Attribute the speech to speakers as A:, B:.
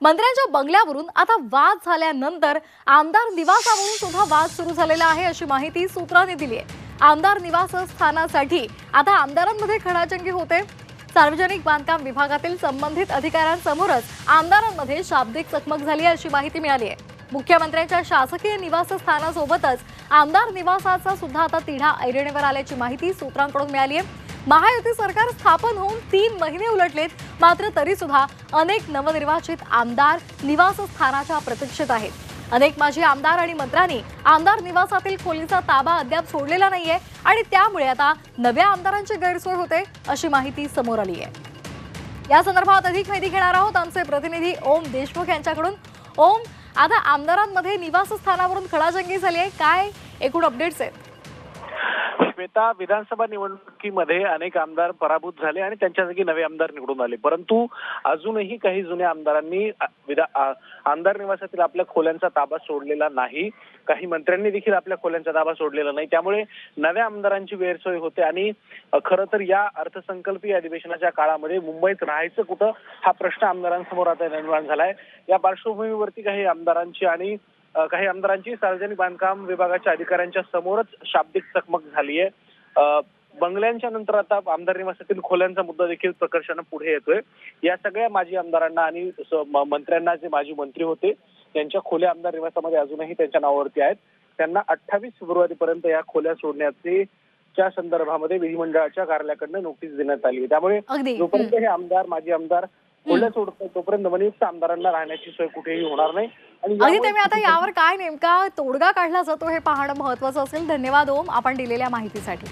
A: मंत्र्यांच्या बंगल्यावरून आता वाद झाल्यानंतर आमदार निवासावरून सुद्धा वाद सुरू झालेला आहे अशी माहिती सूत्रांनी दिली आहे. आमदार निवासस्थानासाठी आता आमदारांमध्ये खडाजंगी होते. सार्वजनिक बांधकाम विभागातील संबंधित अधिकाऱ्यांसमोरच आमदारांमध्ये शाब्दिक चकमक झाली आहे अशी माहिती मिळाली आहे. मुख्यमंत्र्यांच्या शासकीय निवासस्थानासोबतच आमदार निवासाचा सुद्धा आता तिढा ऐरणीवर आल्याची माहिती सूत्रांकडून मिळाली आहे. महायुती सरकार स्थापन होऊन तीन महिने उलटलेत. मात्र तरी सुद्धा अनेक नवनिर्वाचित आमदार निवासस्थानाच्या प्रतीक्षेत आहेत. अनेक माजी आमदार आणि मंत्र्यांनी आमदार निवासातील खोलीचा ताबा अद्याप सोडलेला नाहीये आणि त्यामुळे आता नव्या आमदारांची गैरसोय होते अशी माहिती समोर आली आहे या संदर्भात अधिक माहिती घेणार आहोत आमचे प्रतिनिधी ओम देशमुख यांच्याकडून. ओम आता आमदारांमध्ये निवासस्थानावरून खडाजंगी झाली आहे काय एकूण अपडेट्स आहेत?
B: श्वेता विधानसभा निवडणुकीमध्ये अनेक आमदार पराभूत झाले आणि त्यांच्या जागी नवे आमदार निवडून आले. परंतु अजूनही काही जुन्या आमदारांनी आमदार निवासातील आपल्या खोल्यांचा ताबा सोडलेला नाही. काही मंत्र्यांनी देखील आपल्या खोल्यांचा ताबा सोडलेला नाही. त्यामुळे नव्या आमदारांची गैरसोय होते आणि खरं तर या अर्थसंकल्पीय अधिवेशनाच्या काळामध्ये मुंबईत राहायचं कुठं हा प्रश्न आमदारांसमोर आता निर्माण झालाय. या पार्श्वभूमीवरती काही आमदारांची आणि काही आमदारांची सार्वजनिक बांधकाम विभागाच्या अधिकाऱ्यांच्या समोरच शाब्दिक चकमक झाली आहे बंगल्यांच्या नंतर आता आमदार निवासातील खोल्यांचा मुद्दा देखील प्रकर्षानं पुढे येतोय. या सगळ्या माजी आमदारांना आणि मंत्र्यांना जे माजी मंत्री होते त्यांच्या खोल्या आमदार निवासामध्ये अजूनही त्यांच्या नावावरती आहेत. त्यांना अठ्ठावीस फेब्रुवारीपर्यंत या खोल्या सोडण्याचे च्या संदर्भामध्ये विधिमंडळाच्या कार्यालयाकडनं नोटीस देण्यात आली आहे. त्यामुळे जोपर्यंत हे आमदार माजी आमदार खोल्या सोडत नाही, तोपर्यंत नवनियुक्त आमदारांना राहण्याची सोय कुठेही होणार नाही. आणि
A: अगदी
B: यामुळे
A: ते मी आता यावर काय नेमका तोडगा काढला जातो हे पाहणं महत्वाचं असेल. धन्यवाद ओम. आपण दिलेल्या माहितीसाठी.